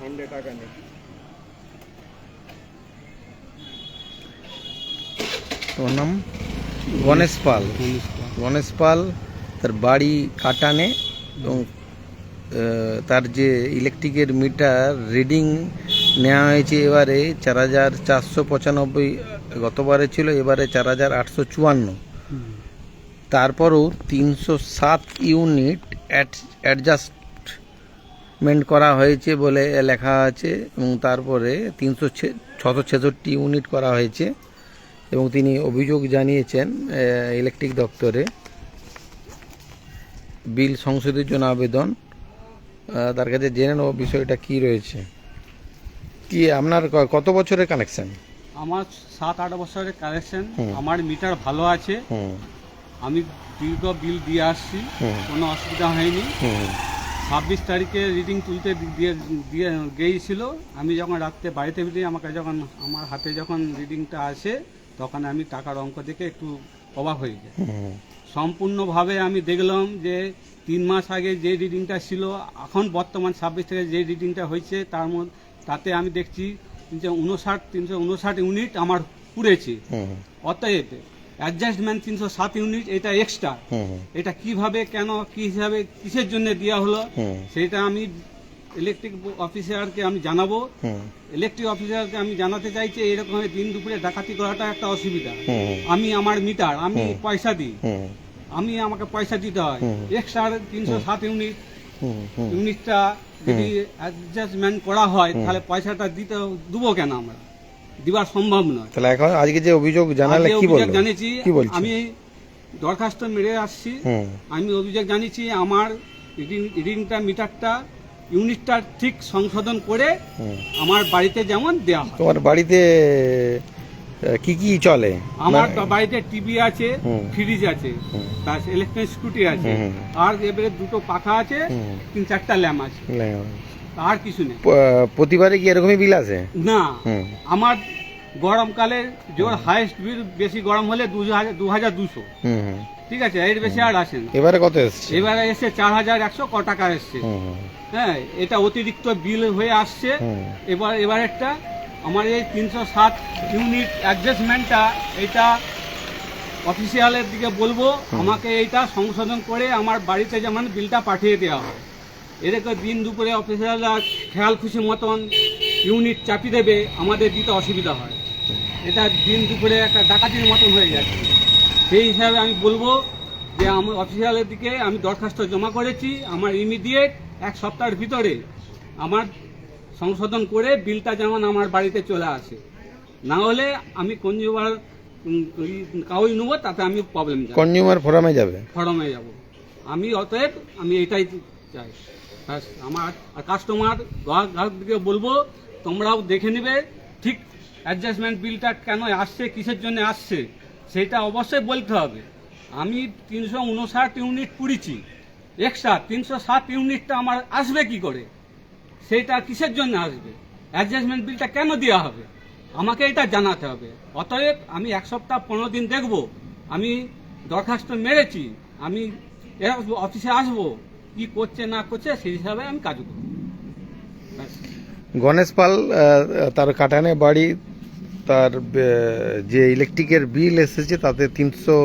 Hundred টাকা নেই। তোর নাম? গণেশ পাল। গণেশ পাল তার বাড়ি কাটানে এবং তার যে ইলেকট্রিকের মিটার রিডিং নেওয়া হয়েছে এবারে চার হাজার চারশো পঁচানব্বই গতবারে ছিল এবারে চার হাজার আটশো চুয়ান্ন। তারপরও তিনশো সাত ইউনিট অ্যাডজাস্টমেন্ট করা হয়েছে বলে লেখা আছে এবং তারপরে তিনশো ছশো ছেষট্টি ইউনিট করা হয়েছে এবং তিনি অভিযোগ জানিয়েছেন ইলেকট্রিক দপ্তরে বিল সংশোধনের জন্য আবেদন। তার কাছে জেনে নেব বিষয়টা কি রয়েছে। কি আপনার কত বছরের কানেকশন আমার সাত আট বছরের কালেকশন হুম। আমার মিটার ভালো আছে। আমি দীর্ঘ বিল দিয়ে আসছি। কোনো অসুবিধা হয়নি। ছাব্বিশ তারিখে রিডিং তুলতে দিয়ে দিয়ে গিয়েছিল। আমি যখন রাত্রে বাড়িতে বেরিয়ে আমাকে যখন আমার হাতে যখন রিডিংটা আসে তখন আমি টাকার অঙ্ক দেখে একটু অবাক হয়ে যাই সম্পূর্ণভাবে আমি দেখলাম যে তিন মাস আগে যে রিডিংটা ছিল এখন বর্তমান ছাব্বিশ থেকে যে রিডিংটা হয়েছে তার মধ্যে তাতে আমি দেখছি তিনশো উনষাট তিনশো উনষাট ইউনিট আমার পুড়েছে। অতএব অ্যাডজাস্টমেন্ট তিনশো সাত ইউনিট এটা এক্সট্রা এটা কীভাবে কেন কি হিসাবে কিসের জন্য দেওয়া হলো সেটা আমি ইলেকট্রিক অফিসারকে আমি জানাব। ইলেকট্রিক অফিসারকে আমি জানাতে চাইছি এরকম দিন দুপুরে ডাকাতি করাটা একটা অসুবিধা। আমি আমার মিটার আমি পয়সা দিই। আমি আমাকে পয়সা দিতে হয়। এক্সট্রা তিনশো সাত ইউনিট। ইউনিটটা যদি অ্যাডজাস্টমেন্ট করা হয়। তাহলে পয়সাটা দিতে দেবো কেন আমরা? দিবার সম্ভব নয়। তাহলে এখন আজকে যে অভিযোগ জানালে কি বলব জানিয়েছি আমি দরখাস্ত মেরে আসছি। আমি অভিযোগ জানিয়েছি আমার রিডিংটা মিটারটা ইউনিটটা ঠিক সংশোধন করে আমার বাড়িতে যেমন দেওয়া হয়। তোমার বাড়িতে কি কি চলে? আমার মানে- তো বাড়িতে টিভি আছে ফ্রিজ আছে তার ইলেকট্রিক স্কুটি আছে আর এবারে দুটো পাখা আছে তিন চারটা ল্যাম্প আছে। আর কিছু নেই। প্রতিবারে কি এরকমই বিল আছে? না আমার গরমকালে জোর হাইস্ট বিল বেশি গরম হলে দু হাজার দুশো। ঠিক আছে এর বেশি আর আসে না। এবারে কত এসছে? এবারে এসে চার হাজার একশো ক টাকা এসছে। হ্যাঁ এটা অতিরিক্ত বিল হয়ে আসছে। এবার এবার একটা আমার এই তিনশো সাত ইউনিট অ্যাডজাস্টমেন্টটা এটা অফিসিয়ালের দিকে বলব। আমাকে এইটা সংশোধন করে আমার বাড়িতে যেমন বিলটা পাঠিয়ে দেওয়া হয়। এদেরকে দিন দুপুরে অফিসিয়ালরা খেয়াল খুশি মতন ইউনিট চাপি দেবে আমাদের দিতে অসুবিধা হয়। এটা দিন দুপুরে একটা ডাকাতির মতন হয়ে যাচ্ছে সেই হিসাবে আমি বলব যে আমার অফিসিয়ালের দিকে আমি দরখাস্ত জমা করেছি আমার ইমিডিয়েট এক সপ্তাহের ভিতরে আমার সংশোধন করে বিলটা যেমন আমার বাড়িতে চলে আসে। না হলে আমি কনজিউমার কাউই নেব তাতে আমি প্রবলেম কনজিউমার ফোরামে যাবে? ফরমে যাব। আমি অতএব আমি এটাই চাই। ব্যাস, আমার কাস্টমার গ্রাহকদেরকে বলব তোমরাও দেখে নেবে ঠিক অ্যাডজাস্টমেন্ট বিলটা কেন আসছে কিসের জন্য আসছে সেটা অবশ্যই বলতে হবে। আমি তিনশো উনষাট ইউনিট পুড়িছি এক্সট্রা তিনশো সাত ইউনিটটা আমার আসবে কি করে? সেইটা কিসের জন্য আসবে? অ্যাডজাস্টমেন্ট বিলটা কেন দেওয়া হবে? আমাকে এটা জানাতে হবে। অতএব আমি এক সপ্তাহ পনেরো দিন দেখব আমি দরখাস্ত মেরেছি আমি অফিসে আসব কি করছে, না করছে, সেই হিসাবে আমি কাজ করব। গণেশ পাল তার কাটানে বাড়ি, তার যে ইলেকট্রিকের বিল এসেছে, তাতে তিনশো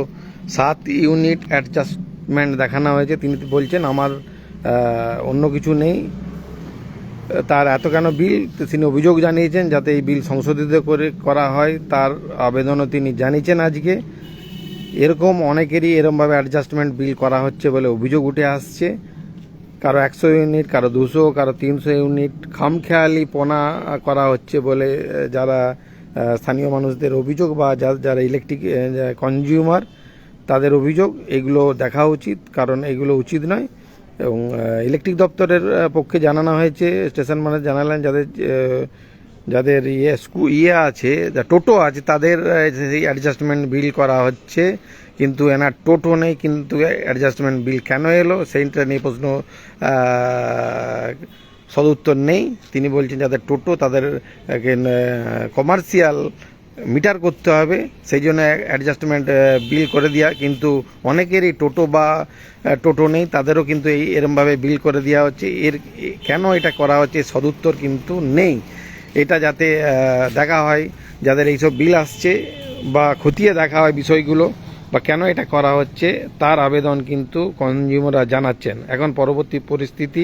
সাত ইউনিট অ্যাডজাস্টমেন্ট দেখানো হয়েছে। তিনি বলছেন, আমার অন্য কিছু নেই। তার এত কেন বিল? তিনি অভিযোগ জানিয়েছেন, যাতে এই বিল সংশোধিত করে, করা হয়। তার আবেদনও তিনি জানিয়েছেন আজকে। এরকম অনেকেরই এরমভাবে অ্যাডজাস্টমেন্ট বিল করা হচ্ছে বলে অভিযোগ উঠে আসছে। কারও একশো ইউনিট, কারও দুশো, কারও তিনশো ইউনিট। খামখেয়ালি পোনা করা হচ্ছে বলে যারা স্থানীয় মানুষদের অভিযোগ বা যারা ইলেকট্রিক কনজিউমার তাদের অভিযোগ, এগুলো দেখা উচিত, কারণ এগুলো উচিত নয়। এবং ইলেকট্রিক দপ্তরের পক্ষে জানানো হয়েছে স্টেশন মানে জানালেন, যাদের যাদের ইয়ে স্কু ইয়ে আছে টোটো আছে, তাদের সেই অ্যাডজাস্টমেন্ট বিল করা হচ্ছে। কিন্তু এনার টোটো নেই, কিন্তু অ্যাডজাস্টমেন্ট বিল কেন এলো? সেইটা নিয়ে প্রশ্ন সদুত্তর নেই। তিনি বলছেন যাদের টোটো তাদের কমার্শিয়াল মিটার করতে হবে, সেই জন্য অ্যাডজাস্টমেন্ট বিল করে দেওয়া কিন্তু অনেকেরই টোটো বা টোটো নেই, তাদেরও কিন্তু এই এরমভাবে বিল করে দেওয়া হচ্ছে। এর কেন এটা করা হচ্ছে সদুত্তর কিন্তু নেই। এটা যাতে দেখা হয়, যাদের এইসব বিল আসছে বা খতিয়ে দেখা হয় বিষয়গুলো বা কেন এটা করা হচ্ছে, তার আবেদন কিন্তু কনজিউমাররা জানাচ্ছেন। এখন পরবর্তী পরিস্থিতি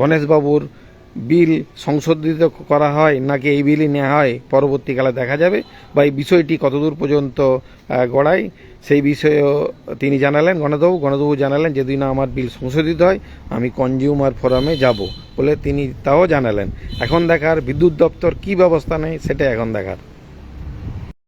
গণেশবাবুর বিল সংশোধিত করা হয় নাকি এই বিলই নেওয়া হয়, পরবর্তীকালে দেখা যাবে। বা এই বিষয়টি কতদূর পর্যন্ত গড়ায়, সেই বিষয়েও তিনি জানালেন গণবাবু গণবাবু জানালেন যদি না, আমার বিল সংশোধিত হয়, আমি কনজিউমার ফোরামে যাব বলে তিনি তাও জানালেন। এখন দেখার বিদ্যুৎ দপ্তর কি ব্যবস্থা নেয় সেটা এখন দেখার।